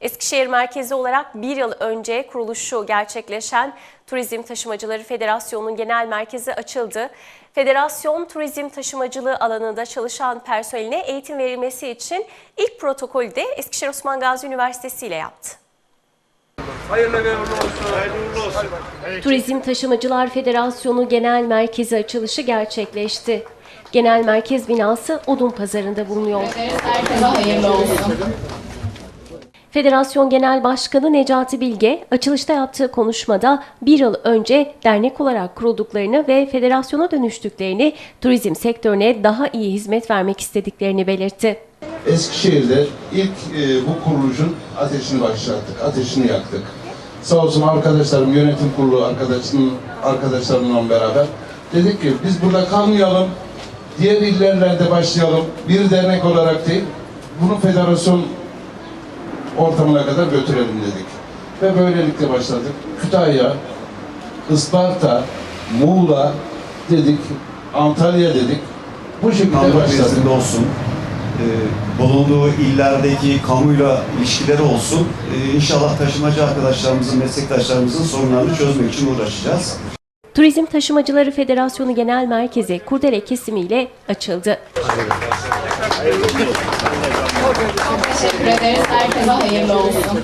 Eskişehir merkezi olarak bir yıl önce kuruluşu gerçekleşen Turizm Taşımacıları Federasyonu'nun genel merkezi açıldı. Federasyon turizm taşımacılığı alanında çalışan personeline eğitim verilmesi için ilk protokolü de Eskişehir Osman Gazi Üniversitesi ile yaptı. Hayırlı ve uğurlu olsun. Hayırlı uğurlu olsun. Turizm Taşımacılar Federasyonu Genel Merkezi açılışı gerçekleşti. Genel merkez binası Odun Pazarı'nda bulunuyor. Herkese hayırlı olsun. Federasyon Genel Başkanı Necati Bilge, açılışta yaptığı konuşmada bir yıl önce dernek olarak kurulduklarını ve federasyona dönüştüklerini, turizm sektörüne daha iyi hizmet vermek istediklerini belirtti. Eskişehir'de ilk e, bu kuruluşun ateşini başlattık, ateşini yaktık. Sağ olsun arkadaşlarım, yönetim kurulu arkadaşının arkadaşlarımla beraber dedik ki biz burada kalmayalım, diğer illerlerde başlayalım. Bir dernek olarak değil, bunu federasyon ortamına kadar götürelim dedik. Ve böylelikle başladık. Kütahya, Isparta, Muğla dedik, Antalya dedik. Bu şekilde Anadolu başladık. olsun, e, bulunduğu illerdeki kamuyla ilişkileri olsun. E, inşallah taşımacı arkadaşlarımızın, meslektaşlarımızın sorunlarını çözmek için uğraşacağız. Turizm Taşımacıları Federasyonu Genel Merkezi Kurdele kesimiyle açıldı. Teşekkür ederiz. Herkese hayırlı olsun.